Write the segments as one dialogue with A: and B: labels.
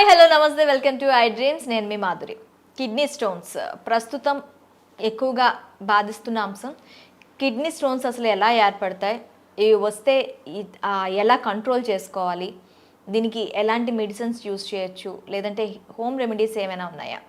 A: Hi hello నమస్తే welcome to I dreams. నేను మీ మాధురి. కిడ్నీ స్టోన్స్ ప్రస్తుతం ఎక్కువగా బాధిస్తున్న అంశం కిడ్నీ స్టోన్స్ అసలు ఎలా ఏర్పడతాయి ఇవి వస్తే ఎలా కంట్రోల్ చేసుకోవాలి దీనికి ఎలాంటి మెడిసిన్స్ యూస్ చేయొచ్చు లేదంటే హోమ్ రెమెడీస్ ఏమైనా ఉన్నాయా?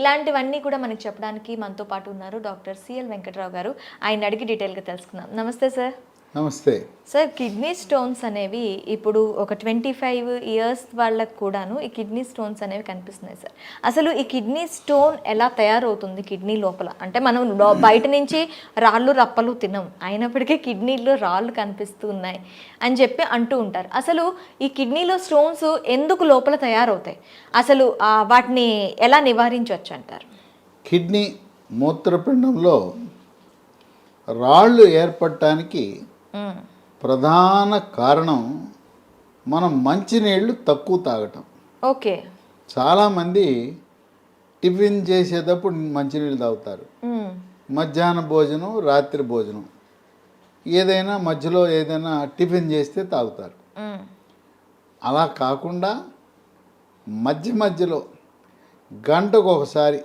A: ఇలాంటివన్నీ కూడా మనకి చెప్పడానికి మనతో పాటు ఉన్నారు డాక్టర్ సిఎల్ వెంకట్రావు గారు. ఆయన అడిగి డీటెయిల్గా తెలుసుకుందాం. నమస్తే సార్.
B: నమస్తే.
A: సార్ కిడ్నీ స్టోన్స్ అనేవి ఇప్పుడు ఒక ట్వంటీ ఫైవ్ ఇయర్స్ వాళ్ళకు కూడాను ఈ కిడ్నీ స్టోన్స్ అనేవి కనిపిస్తున్నాయి సార్. అసలు ఈ కిడ్నీ స్టోన్ ఎలా తయారవుతుంది కిడ్నీ లోపల? అంటే మనం బయట నుంచి రాళ్ళు రప్పలు తినం అయినప్పటికీ కిడ్నీలో రాళ్ళు కనిపిస్తున్నాయి అని చెప్పి అంటూ ఉంటారు. అసలు ఈ కిడ్నీలో స్టోన్స్ ఎందుకు లోపల తయారవుతాయి? అసలు వాటిని ఎలా నివారించవచ్చు అంటారు?
B: కిడ్నీ మూత్రపిండంలో రాళ్ళు ఏర్పడటానికి. ప్రధాన కారణం మనం మంచినీళ్ళు తక్కువ తాగటం.
A: ఓకే.
B: చాలామంది టిఫిన్ చేసేటప్పుడు మంచినీళ్ళు తాగుతారు. మధ్యాహ్న భోజనం రాత్రి భోజనం. ఏదైనా మధ్యలో ఏదైనా టిఫిన్ చేస్తే తాగుతారు. అలా కాకుండా మధ్య మధ్యలో గంటకు ఒకసారి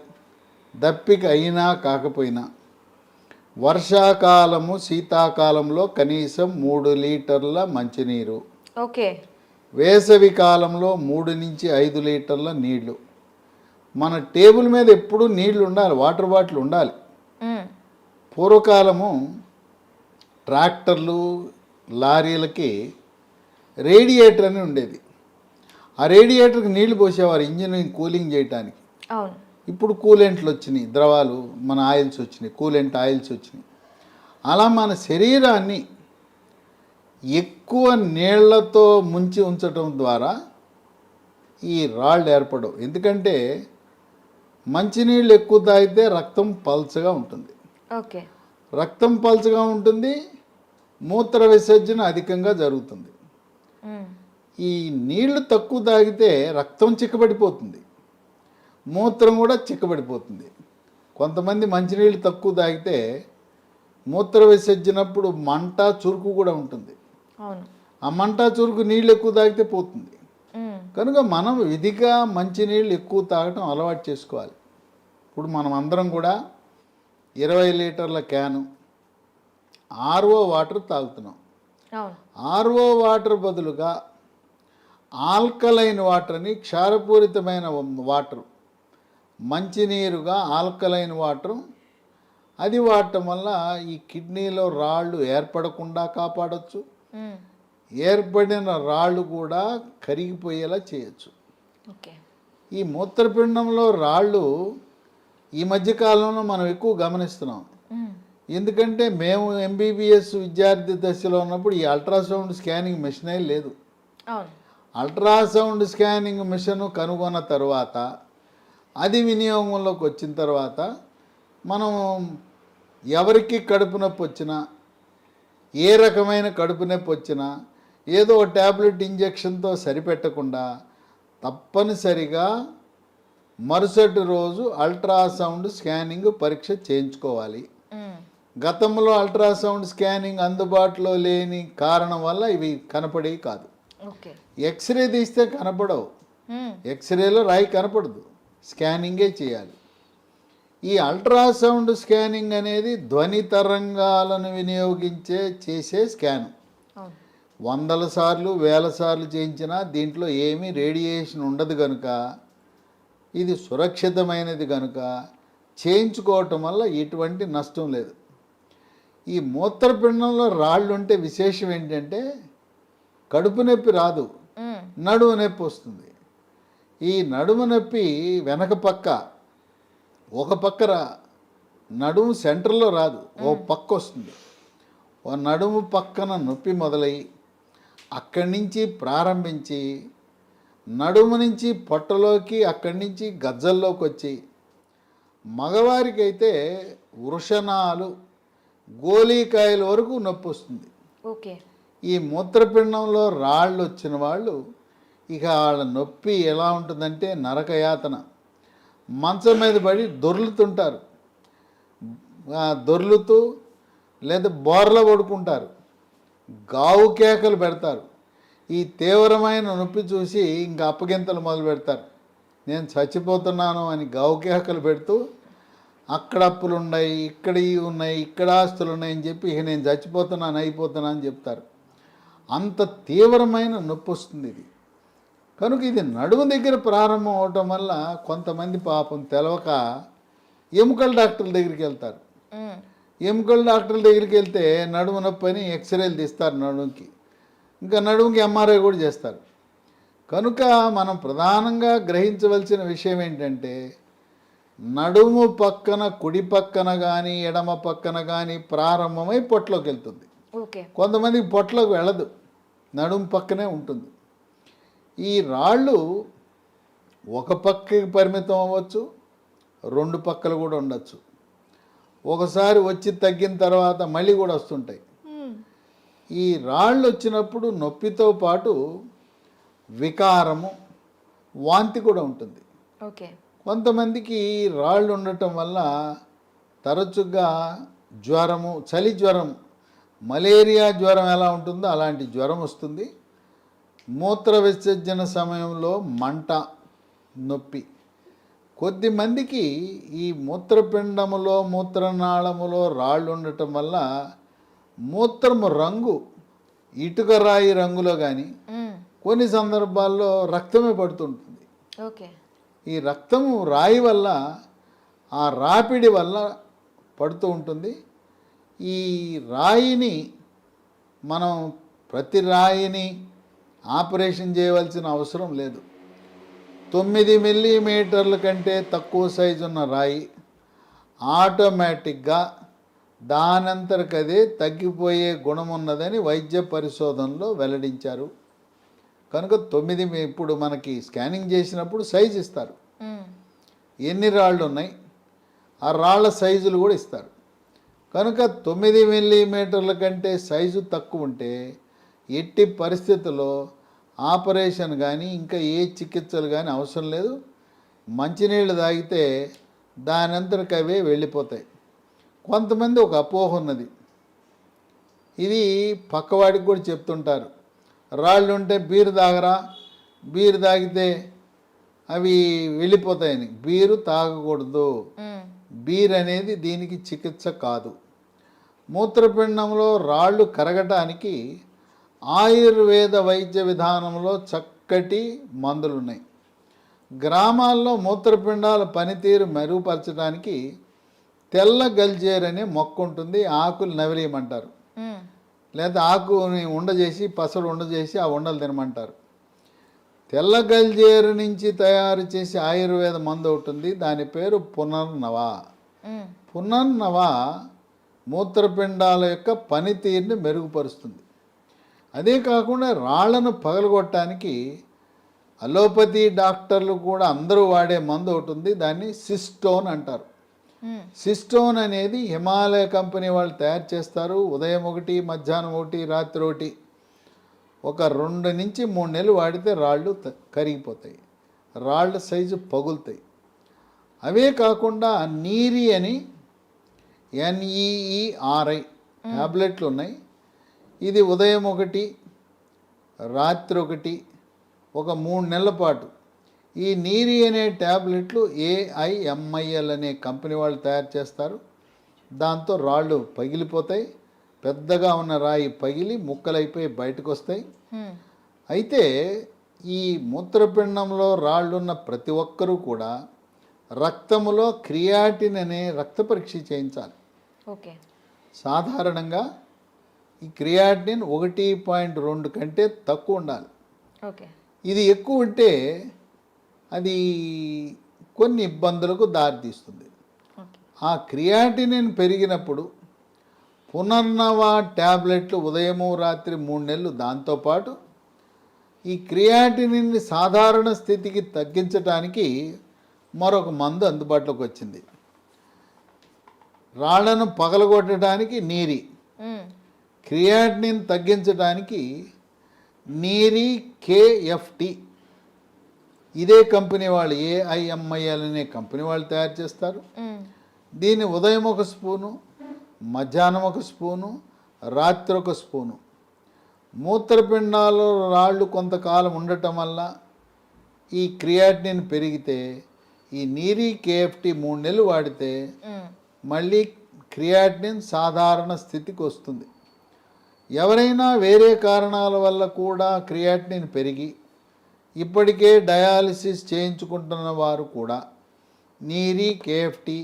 B: దప్పిక అయినా కాకపోయినా వర్షాకాలము శీతాకాలంలో కనీసం మూడు లీటర్ల మంచినీరు.
A: ఓకే.
B: వేసవి కాలంలో మూడు నుంచి ఐదు లీటర్ల నీళ్ళు. మన టేబుల్ మీద ఎప్పుడూ నీళ్ళు ఉండాలి వాటర్ బాటిల్ ఉండాలి. పూర్వకాలము ట్రాక్టర్లు లారీలకి రేడియేటర్ అని ఉండేది. ఆ రేడియేటర్కి నీళ్ళు పోసేవారు ఇంజిన్ కూలింగ్ చేయడానికి
A: అవును.
B: ఇప్పుడు కూలెంట్లు వచ్చినాయి ద్రవాలు మన ఆయిల్స్ వచ్చినాయి కూలెంట్ ఆయిల్స్ వచ్చినాయి. అలా మన శరీరాన్ని ఎక్కువ నీళ్ళతో ముంచి ఉంచటం ద్వారా ఈ రాళ్ళు ఏర్పడవు. ఎందుకంటే మంచినీళ్ళు ఎక్కువ తాగితే రక్తం పల్చగా ఉంటుంది.
A: ఓకే.
B: రక్తం పల్చగా ఉంటుంది మూత్ర విసర్జన అధికంగా జరుగుతుంది. ఈ నీళ్ళు తక్కువ తాగితే రక్తం చిక్కబడిపోతుంది. మూత్రం కూడా చిక్కబడిపోతుంది. కొంతమంది మంచినీళ్ళు తక్కువ తాగితే మూత్ర విసర్జనప్పుడు మంట చురుకు కూడా ఉంటుంది. ఆ మంట చురుకు నీళ్ళు ఎక్కువ తాగితే పోతుంది. కనుక మనం విధిగా మంచినీళ్ళు ఎక్కువ తాగటం అలవాటు చేసుకోవాలి. ఇప్పుడు మనం అందరం కూడా ఇరవై లీటర్ల క్యాను ఆర్ఓ వాటర్ తాగుతున్నాం. ఆర్ఓ వాటర్ బదులుగా ఆల్కలైన్ వాటర్ అని క్షారపూరితమైన వాటర్ మంచినీరుగా ఆల్కలైన్ వాటర్. అది వాడటం వల్ల ఈ కిడ్నీలో రాళ్ళు ఏర్పడకుండా కాపాడొచ్చు. ఏర్పడిన రాళ్ళు కూడా కరిగిపోయేలా చేయొచ్చు. ఈ మూత్రపిండంలో రాళ్ళు ఈ మధ్యకాలంలో మనం ఎక్కువ గమనిస్తున్నాం. ఎందుకంటే మేము ఎంబీబీఎస్ విద్యార్థి దశలో ఉన్నప్పుడు ఈ అల్ట్రాసౌండ్ స్కానింగ్ మిషనే లేదు. అల్ట్రాసౌండ్ స్కానింగ్ మిషన్ కనుగొన్న తర్వాత అది వినియోగంలోకి వచ్చిన తర్వాత మనం ఎవరికి కడుపు నొప్పి వచ్చినా ఏ రకమైన కడుపు నొప్పి వచ్చినా ఏదో ఒక ట్యాబ్లెట్ ఇంజెక్షన్తో సరిపెట్టకుండా తప్పనిసరిగా మరుసటి రోజు అల్ట్రాసౌండ్ స్కానింగ్ పరీక్ష చేయించుకోవాలి. గతంలో అల్ట్రాసౌండ్ స్కానింగ్ అందుబాటులో లేని కారణం వల్ల ఇవి కనపడేవి కాదు. ఎక్స్రే తీస్తే కనపడవు. ఎక్స్రేలో రాయి కనపడదు. స్కానింగే చేయాలి. ఈ అల్ట్రాసౌండ్ స్కానింగ్ అనేది ధ్వని తరంగాలను వినియోగించే చేసే స్కాన్. వందల సార్లు వేల సార్లు చేయించినా దీంట్లో ఏమీ రేడియేషన్ ఉండదు కనుక ఇది సురక్షితమైనది కనుక చేయించుకోవటం వల్ల ఎటువంటి నష్టం లేదు. ఈ మూత్రపిండంలో రాళ్ళు ఉంటే విశేషం ఏంటంటే కడుపు నొప్పి రాదు. నడుము నొప్పి వస్తుంది. ఈ నడుము నొప్పి వెనక పక్క ఒక పక్క రా నడుము సెంటర్లో రాదు ఓ పక్క వస్తుంది. ఓ నడుము పక్కన నొప్పి మొదలై అక్కడి నుంచి ప్రారంభించి నడుము నుంచి పొట్టలోకి అక్కడి నుంచి గజ్జల్లోకి వచ్చి మగవారికైతే వృషణాలు గోలీకాయల వరకు నొప్పి వస్తుంది.
A: ఓకే.
B: ఈ మూత్రపిండంలో రాళ్ళు వచ్చిన వాళ్ళు ఇక వాళ్ళ నొప్పి ఎలా ఉంటుందంటే నరకయాతన. మంచం మీద పడి దొర్లుతుంటారు. దొర్లుతూ లేదా బోర్ల పడుకుంటారు. గావు కేకలు పెడతారు. ఈ తీవ్రమైన నొప్పి చూసి ఇంకా అప్పగింతలు మొదలు పెడతారు. నేను చచ్చిపోతున్నాను అని గావు కేకలు పెడుతూ అక్కడ అప్పులు ఉన్నాయి ఇక్కడ ఇవి ఉన్నాయి ఇక్కడ ఆస్తులు ఉన్నాయని చెప్పి ఇక నేను చచ్చిపోతున్నాను అయిపోతున్నాను అని చెప్తారు. అంత తీవ్రమైన నొప్పి వస్తుంది ఇది. కనుక ఇది నడుము దగ్గర ప్రారంభం అవటం వల్ల కొంతమంది పాపం తెలవక ఎముకల డాక్టర్ల దగ్గరికి వెళ్తారు. ఎముకల డాక్టర్ల దగ్గరికి వెళ్తే నడుము నొప్పి అని ఎక్స్రేలు తీస్తారు నడుముకి. ఇంకా నడుముకి ఎంఆర్ఐ కూడా చేస్తారు. కనుక మనం ప్రధానంగా గ్రహించవలసిన విషయం ఏంటంటే నడుము పక్కన కుడి పక్కన కానీ ఎడమ పక్కన కానీ ప్రారంభమై పొట్టలోకి వెళ్తుంది. కొంతమందికి పొట్టలోకి వెళ్ళదు. నడుము పక్కనే ఉంటుంది. ఈ రాళ్ళు ఒక పక్కకి పరిమితం అవ్వచ్చు రెండు పక్కలు కూడా ఉండొచ్చు. ఒకసారి వచ్చి తగ్గిన తర్వాత మళ్ళీ కూడా వస్తుంటాయి. ఈ రాళ్ళు వచ్చినప్పుడు నొప్పితో పాటు వికారము వాంతి కూడా ఉంటుంది. కొంతమందికి రాళ్ళు ఉండటం వల్ల తరచుగా జ్వరము చలి జ్వరం మలేరియా జ్వరం ఎలా ఉంటుందో అలాంటి జ్వరం వస్తుంది. మూత్ర విసర్జన సమయంలో మంట నొప్పి. కొద్ది మందికి ఈ మూత్రపిండములో మూత్రనాళములో రాళ్ళు ఉండటం వల్ల మూత్రము రంగు ఇటుక రాయి రంగులో కానీ. కొన్ని సందర్భాల్లో రక్తమే పడుతుంటుంది.
A: ఓకే.
B: ఈ రక్తము రాయి వల్ల ఆ రాపిడి వల్ల పడుతూ ఉంటుంది. ఈ రాయిని మనం ప్రతి రాయిని ఆపరేషన్ చేయవలసిన అవసరం లేదు. తొమ్మిది మిల్లీమీటర్ల కంటే తక్కువ సైజు ఉన్న రాయి ఆటోమేటిక్గా దానంతరకదే తగ్గిపోయే గుణం ఉన్నదని వైద్య పరిశోధనలో వెల్లడించారు. కనుక తొమ్మిది ఇప్పుడు మనకి స్కానింగ్ చేసినప్పుడు సైజు ఇస్తారు. ఎన్ని రాళ్ళు ఉన్నాయి ఆ రాళ్ళ సైజులు కూడా ఇస్తారు. కనుక తొమ్మిది మిల్లీమీటర్ల కంటే సైజు తక్కువ ఉంటే ఎట్టి పరిస్థితుల్లో ఆపరేషన్ కానీ ఇంకా ఏ చికిత్సలు కానీ అవసరం లేదు. మంచినీళ్ళు తాగితే దానంతరకు అవే వెళ్ళిపోతాయి. కొంతమంది ఒక అపోహ ఉన్నది. ఇది పక్కవాడికి కూడా చెప్తుంటారు. రాళ్ళు ఉంటే బీరు తాగరా? బీరు తాగితే అవి వెళ్ళిపోతాయని. బీరు తాగకూడదు. బీర్ అనేది దీనికి చికిత్స కాదు. మూత్రపిండంలో రాళ్ళు కరగటానికి ఆయుర్వేద వైద్య విధానంలో చక్కటి మందులు ఉన్నాయి గ్రామాల్లో మూత్రపిండాల పనితీరు మెరుగుపరచడానికి తెల్ల గల్జేర్ అనే మొక్క ఉంటుంది ఆకులు నవిలేయమంటారు. లేదా ఆకుని ఉండజేసి పసలు ఉండజేసి ఆ ఉండలు తినమంటారు. తెల్ల గల్జేరు నుంచి తయారు చేసే ఆయుర్వేద మందు ఒకటి ఉంది దాని పేరు పునర్నవ. పునర్నవ మూత్రపిండాల యొక్క పనితీరుని మెరుగుపరుస్తుంది. అదే కాకుండా రాళ్ళను పగలగొట్టడానికి అలోపతి డాక్టర్లు కూడా అందరూ వాడే మందు ఒకటి ఉంది దాన్ని సిస్టోన్ అంటారు. సిస్టోన్ అనేది హిమాలయ కంపెనీ వాళ్ళు తయారు చేస్తారు. ఉదయం ఒకటి మధ్యాహ్నం ఒకటి రాత్రి ఒకటి. ఒక రెండు నుంచి మూడు నెలలు వాడితే రాళ్ళు కరిగిపోతాయి. రాళ్ళ సైజు పగులుతాయి. అవే కాకుండా నీరి అని ఎన్ఈఈఆర్ఐ ట్యాబ్లెట్లు ఉన్నాయి. ఇది ఉదయం ఒకటి రాత్రి ఒకటి ఒక మూడు నెలల పాటు. ఈ నీరి అనే ట్యాబ్లెట్లు ఏఐఎంఐఎల్ అనే కంపెనీ వాళ్ళు తయారు చేస్తారు. దాంతో రాళ్ళు పగిలిపోతాయి పెద్దగా ఉన్న రాయి పగిలి ముక్కలైపోయి బయటకు వస్తాయి. అయితే ఈ మూత్రపిండంలో రాళ్ళున్న ప్రతి ఒక్కరూ కూడా రక్తములో క్రియాటిన్ అనే రక్త పరీక్ష చేయించాలి. సాధారణంగా ఈ క్రియాటిన్ ఒకటి పాయింట్ రెండు కంటే తక్కువ ఉండాలి.
A: ఓకే.
B: ఇది ఎక్కువ ఉంటే అది కొన్ని ఇబ్బందులకు దారితీస్తుంది ఆ క్రియాటినిన్ పెరిగినప్పుడు పునర్నవ ట్యాబ్లెట్లు ఉదయము రాత్రి మూడు నెలలు దాంతోపాటు ఈ క్రియాటినిన్ని సాధారణ స్థితికి తగ్గించడానికి మరొక మందు అందుబాటులోకి వచ్చింది. రాళ్ళను పగలగొట్టడానికి నీరి. క్రియాటినిన్ తగ్గించడానికి నీరి కేఎఫ్టి ఇదే కంపెనీ వాళ్ళు ఏఐఎంఐఎల్ అనే కంపెనీ వాళ్ళు తయారు చేస్తారు. దీన్ని ఉదయం ఒక స్పూను మధ్యాహ్నం ఒక స్పూను రాత్రి ఒక స్పూను మూత్రపిండాలు రాళ్ళు కొంతకాలం ఉండటం వల్ల ఈ క్రియాటినిన్ పెరిగితే ఈ నీరీ కేఎఫ్టీ మూడు నెలలు వాడితే. మళ్ళీ క్రియాటినిన్ సాధారణ స్థితికి వస్తుంది ఎవరైనా వేరే కారణాల వల్ల కూడా క్రియాటినిన్ పెరిగి ఇప్పటికే డయాలిసిస్ చేయించుకుంటున్న వారు కూడా నీరి కేఎఫ్టీ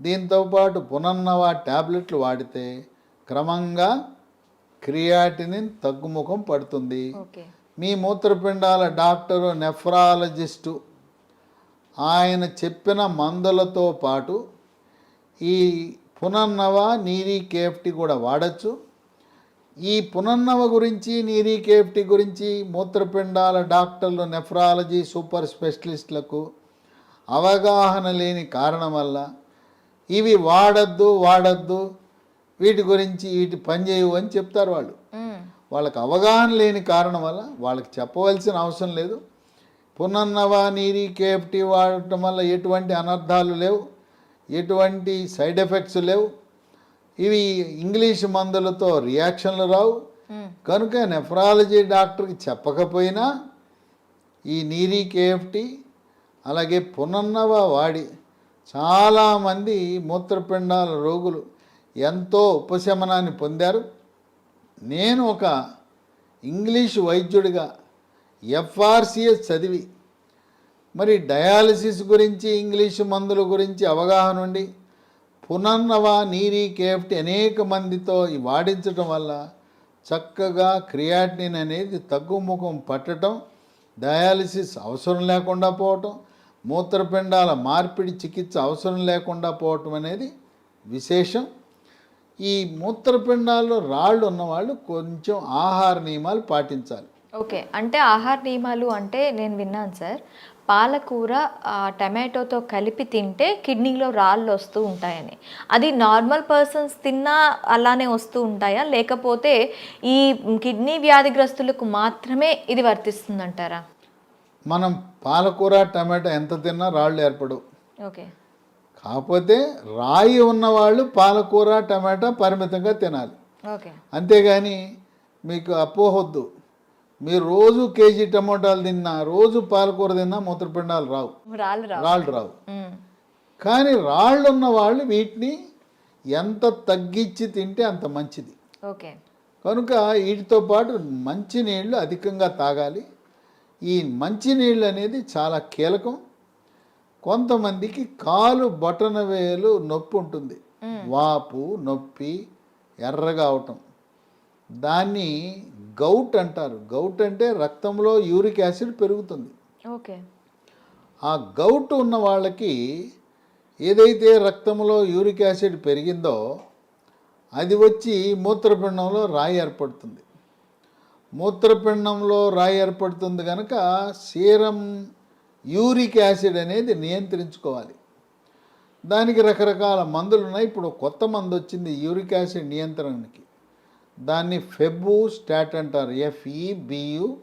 B: దీంతోపాటు పునర్నవ ట్యాబ్లెట్లు వాడితే క్రమంగా క్రియాటినిన్ తగ్గుముఖం పడుతుంది. మీ మూత్రపిండాల డాక్టరు నెఫ్రాలజిస్టు ఆయన చెప్పిన మందులతో పాటు ఈ పునర్నవ నీరి కేఫ్టీ కూడా వాడచ్చు. ఈ పునర్నవ గురించి నీరి కేఫ్టీ గురించి మూత్రపిండాల డాక్టర్లు నెఫ్రాలజీ సూపర్ స్పెషలిస్టులకు అవగాహన లేని కారణం వల్ల ఇవి వాడద్దు వాడద్దు వీటి గురించి వీటి పనిచేయవు అని చెప్తారు వాళ్ళు. వాళ్ళకి అవగాహన లేని కారణం వల్ల వాళ్ళకి చెప్పవలసిన అవసరం లేదు. పునర్నవ నీరి కేఎఫ్టీ వాడటం వల్ల ఎటువంటి అనర్థాలు లేవు ఎటువంటి సైడ్ ఎఫెక్ట్స్ లేవు. ఇవి ఇంగ్లీష్ మందులతో రియాక్షన్లు రావు. కనుక నెఫ్రాలజీ డాక్టర్కి చెప్పకపోయినా ఈ నీరి కేఎఫ్టీ అలాగే పునర్నవ వాడి చాలామంది మూత్రపిండాల రోగులు ఎంతో ఉపశమనాన్ని పొందారు. నేను ఒక ఇంగ్లీష్ వైద్యుడిగా ఎఫ్ఆర్సిఎస్ చదివి మరి డయాలసిస్ గురించి ఇంగ్లీష్ మందుల గురించి అవగాహన ఉండి పునర్నవ నీరి కేఫ్ట్ అనేక మందితో ఈ వాడించటం వల్ల చక్కగా క్రియాటిన్ అనేది తగ్గుముఖం పట్టడం డయాలసిస్ అవసరం లేకుండా పోవటం మూత్రపిండాల మార్పిడి చికిత్స అవసరం లేకుండా పోవటం అనేది విశేషం. ఈ మూత్రపిండాల్లో రాళ్ళు ఉన్నవాళ్ళు కొంచెం ఆహార నియమాలు పాటించాలి.
A: ఓకే. అంటే ఆహార నియమాలు అంటే నేను విన్నాను సార్. పాలకూర టమాటోతో కలిపి తింటే కిడ్నీలో రాళ్ళు వస్తూ ఉంటాయని. అది నార్మల్ పర్సన్స్ తిన్నా అలానే వస్తూ ఉంటాయా? లేకపోతే ఈ కిడ్నీ వ్యాధిగ్రస్తులకు మాత్రమే ఇది వర్తిస్తుందంటారా?
B: మనం పాలకూర టమాటా ఎంత తిన్నా రాళ్ళు ఏర్పడవు.
A: ఓకే.
B: కాకపోతే రాయి ఉన్నవాళ్ళు పాలకూర టమాటా పరిమితంగా తినాలి.
A: ఓకే.
B: అంతేగాని మీకు అపోహొద్దు. మీరు రోజు కేజీ టమోటాలు తిన్నా రోజు పాలకూర తిన్నా మూత్రపిండాలు రావు.
A: రాళ్ళు రావు.
B: కానీ రాళ్ళు ఉన్న వాళ్ళు వీటిని ఎంత తగ్గించి తింటే అంత మంచిది.
A: ఓకే.
B: కనుక వీటితో పాటు మంచినీళ్ళు అధికంగా తాగాలి. ఈ మంచినీళ్ళు అనేది చాలా కీలకం. కొంతమందికి కాలు బొటన వేలు నొప్పి ఉంటుంది. వాపు నొప్పి ఎర్రగా అవటం. దాన్ని గౌట్ అంటారు. గౌట్ అంటే రక్తంలో యూరిక్ యాసిడ్ పెరుగుతుంది.
A: ఓకే.
B: ఆ గౌట్ ఉన్న వాళ్ళకి ఏదైతే రక్తంలో యూరిక్ యాసిడ్ పెరిగిందో అది వచ్చి మూత్రపిండంలో రాయి ఏర్పడుతుంది. మూత్రపిండంలో రాయి ఏర్పడుతుంది కనుక సీరం యూరిక్ యాసిడ్ అనేది నియంత్రించుకోవాలి. దానికి రకరకాల మందులు ఉన్నాయి ఇప్పుడు కొత్త మందు వచ్చింది యూరిక్ యాసిడ్ నియంత్రణకి. దాన్ని ఫెబు స్టాట్ అంటారు. ఎఫ్ఈబియు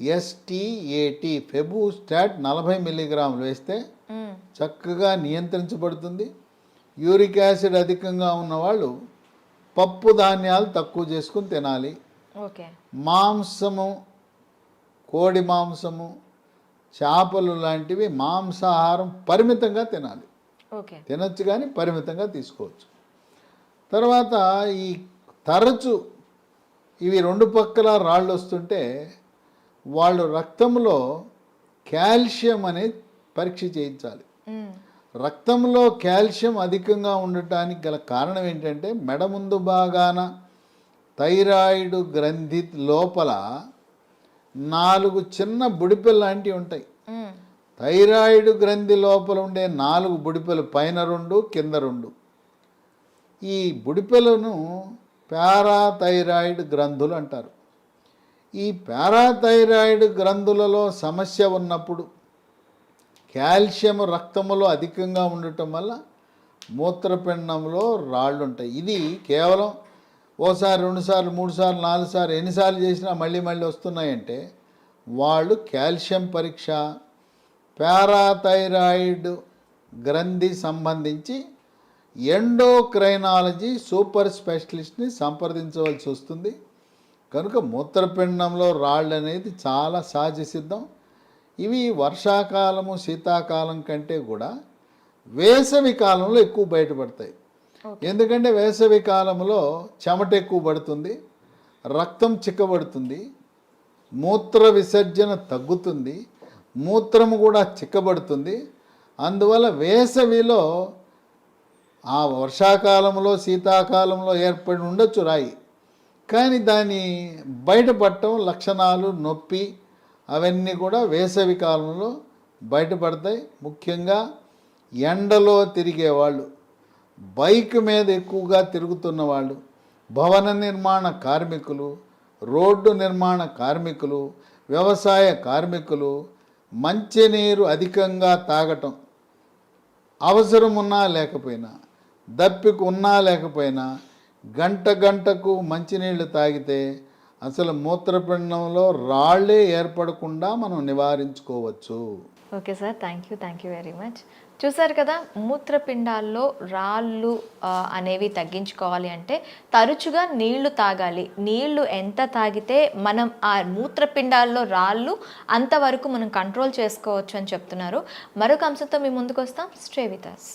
B: ఎస్టిఏటి ఫెబు స్టాట్ నలభై మిల్లీగ్రాములు వేస్తే. చక్కగా నియంత్రించబడుతుంది. యూరిక్ యాసిడ్ అధికంగా ఉన్నవాళ్ళు పప్పు ధాన్యాలు తక్కువ చేసుకుని తినాలి. మాంసము కోడి మాంసము చేపలు లాంటివి మాంసాహారం పరిమితంగా తినాలి. తినొచ్చు కానీ పరిమితంగా తీసుకోవచ్చు. తర్వాత ఈ తరచు ఇవి రెండు పక్కల రాళ్ళు వస్తుంటే వాళ్ళు రక్తంలో కాల్షియం అనేది పరీక్ష చేయించాలి. రక్తంలో కాల్షియం అధికంగా ఉండటానికి గల కారణం ఏంటంటే మెడ ముందు భాగాన థైరాయిడ్ గ్రంథి లోపల నాలుగు చిన్న బుడిపెలు లాంటివి ఉంటాయి. థైరాయిడ్ గ్రంథి లోపల ఉండే నాలుగు బుడిపెలు పైన రెండు కింద రెండు ఈ బుడిపెలను పారాథైరాయిడ్ గ్రంథులు అంటారు. ఈ పారాథైరాయిడ్ గ్రంథులలో సమస్య ఉన్నప్పుడు కాల్షియం రక్తములో అధికంగా ఉండటం వల్ల మూత్రపిండంలో రాళ్ళు ఉంటాయి ఇది కేవలం ఓసారి రెండుసార్లు మూడు సార్లు నాలుగు సార్లు ఎన్నిసార్లు చేసినా మళ్ళీ మళ్ళీ వస్తున్నాయంటే వాళ్ళు కాల్షియం పరీక్ష పారాథైరాయిడ్ గ్రంథి సంబంధించి ఎండోక్రైనాలజీ సూపర్ స్పెషలిస్ట్ని సంప్రదించవలసి వస్తుంది. కనుక మూత్రపిండంలో రాళ్ళు అనేది చాలా సహజ సిద్ధం. ఇవి వర్షాకాలము శీతాకాలం కంటే కూడా వేసవి కాలంలో ఎక్కువ బయటపడతాయి. ఎందుకంటే వేసవి కాలంలో చెమట ఎక్కువ పడుతుంది రక్తం చిక్కబడుతుంది మూత్ర విసర్జన తగ్గుతుంది మూత్రము కూడా చిక్కబడుతుంది. అందువల్ల వేసవిలో ఆ వర్షాకాలంలో శీతాకాలంలో ఏర్పడి ఉండొచ్చు రాయి. కానీ దాని బయటపడటం లక్షణాలు నొప్పి అవన్నీ కూడా వేసవి కాలంలో బయటపడతాయి. ముఖ్యంగా ఎండలో తిరిగేవాళ్ళు బైక్ మీద ఎక్కువగా తిరుగుతున్న వాళ్ళు భవన నిర్మాణ కార్మికులు రోడ్డు నిర్మాణ కార్మికులు వ్యవసాయ కార్మికులు మంచినీరు అధికంగా తాగటం అవసరం ఉన్నా లేకపోయినా దప్పిక ఉన్నా లేకపోయినా గంట గంటకు మంచినీళ్ళు తాగితే అసలు మూత్రపిండంలో రాళ్ళే ఏర్పడకుండా మనం నివారించుకోవచ్చు.
A: Okay sir thank you thank you very much. చూసారు కదా మూత్రపిండాల్లో రాళ్ళు అనేవి తగ్గించుకోవాలి అంటే తరచుగా నీళ్ళు తాగాలి. నీళ్ళు ఎంత తాగితే మనం ఆ మూత్రపిండాల్లో రాళ్ళు అంతవరకు మనం కంట్రోల్ చేసుకోవచ్చు అని చెప్తున్నారు. మరొక అంశంతో మీ ముందుకు వస్తాం. స్ట్రేవితాస్